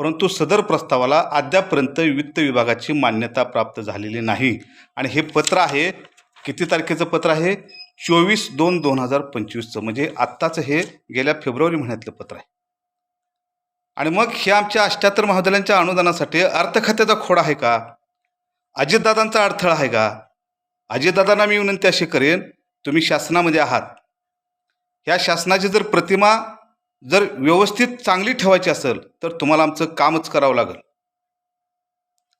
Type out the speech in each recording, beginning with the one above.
परंतु सदर प्रस्तावाला अद्यापर्यंत वित्त विभागाची मान्यता प्राप्त झालेली नाही. आणि हे पत्र आहे किती तारखेचं पत्र आहे? चोवीस दोन दोन हजार पंचवीसचं. म्हणजे आत्ताचं हे गेल्या फेब्रुवारी महिन्यातलं पत्र आहे. आणि मग हे आमच्या अष्ट्याहत्तर महाविद्यालयांच्या अनुदानासाठी अर्थ खात्याचा खोड आहे का? अजितदादांचा अडथळा आहे का? अजितदादांना मी विनंती अशी करेन तुम्ही शासनामध्ये आहात. ह्या शासनाची जर प्रतिमा जर व्यवस्थित चांगली ठेवायची असेल तर तुम्हाला आमचं कामच करावं लागेल.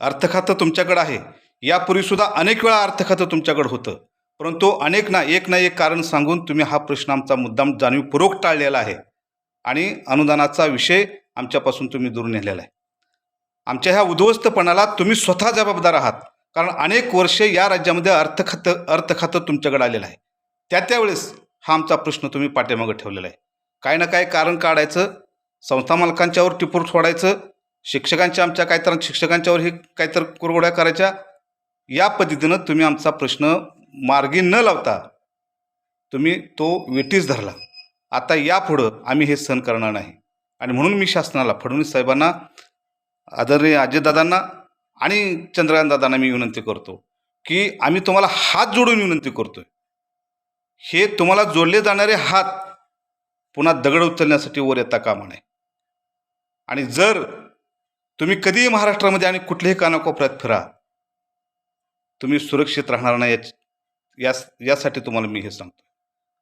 अर्थखातं तुमच्याकडं आहे. यापूर्वीसुद्धा अनेक वेळा अर्थखातं तुमच्याकडं होतं. परंतु अनेक ना एक ना एक कारण सांगून तुम्ही हा प्रश्न आमचा मुद्दाम जाणीवपूर्वक टाळलेला आहे. आणि अनुदानाचा विषय आमच्यापासून तुम्ही दूर नेलेला आहे. आमच्या ह्या उद्ध्वस्तपणाला तुम्ही स्वतः जबाबदार आहात. कारण अनेक वर्षे या राज्यामध्ये अर्थ खातं अर्थ खातं तुमच्याकडे आलेलं आहे. त्या त्यावेळेस हा आमचा प्रश्न तुम्ही पाठीमागं ठेवलेला आहे. काय ना काय कारण काढायचं. संस्था मालकांच्यावर टिपूर सोडायचं. शिक्षकांच्या आमच्या काहीतर शिक्षकांच्यावर हे काहीतर कुरगोड्या करायच्या. या पद्धतीनं तुम्ही आमचा प्रश्न मार्गी न लावता तुम्ही तो वेटीस धरला. आता यापुढं आम्ही हे सहन करणार नाही. आणि म्हणून मी शासनाला फडणवीस साहेबांना आदरणीय अजयदादांना आणि चंद्रकांत दादांना मी विनंती करतो की आम्ही तुम्हाला हात जोडून विनंती करतोय. हे तुम्हाला जोडले जाणारे हात पुन्हा दगड उचलण्यासाठी वर येता कामा नये आणि जर तुम्ही कधीही महाराष्ट्रामध्ये आणि कुठल्याही कानाकोपऱ्यात फिरा तुम्ही सुरक्षित राहणार नाही या यास यासाठी तुम्हाला मी हे सांगतो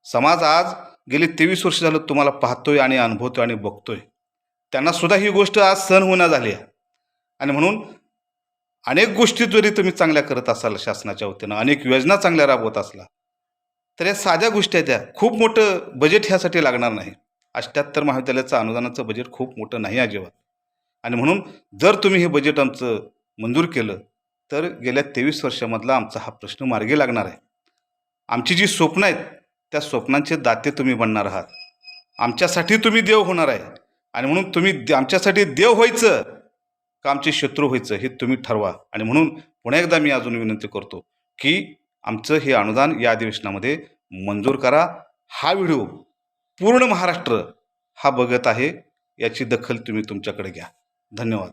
समाज आज गेली तेवीस वर्ष झालं तुम्हाला पाहतोय आणि अनुभवतोय आणि बघतोय. त्यांना सुद्धा ही गोष्ट आज सहन होणं झाली आहे. आणि म्हणून अनेक गोष्टी जरी तुम्ही चांगल्या करत असाल शासनाच्या वतीनं अनेक योजना चांगल्या राबवत असला तर या साध्या गोष्टी आहेत त्या. खूप मोठं बजेट ह्यासाठी लागणार नाही. अष्ट्याहत्तर महाविद्यालयाचं अनुदानाचं बजेट खूप मोठं नाही अजिबात. आणि म्हणून जर तुम्ही हे बजेट आमचं मंजूर केलं तर गेल्या तेवीस वर्षामधला आमचा हा प्रश्न मार्गी लागणार आहे. आमची जी स्वप्न आहेत त्या स्वप्नांचे दाते तुम्ही बनणार आहात. आमच्यासाठी तुम्ही देव होणार आहे. आणि म्हणून तुम्ही दे- आमच्यासाठी देव व्हायचं का आमचे शत्रू व्हायचं हे तुम्ही ठरवा. आणि म्हणून पुन्हा एकदा मी अजून विनंती करतो की आमचं हे अनुदान या अधिवेशनामध्ये मंजूर करा. हा व्हिडिओ पूर्ण महाराष्ट्र हा बघत आहे याची दखल तुम्ही तुमच्याकडे घ्या. धन्यवाद.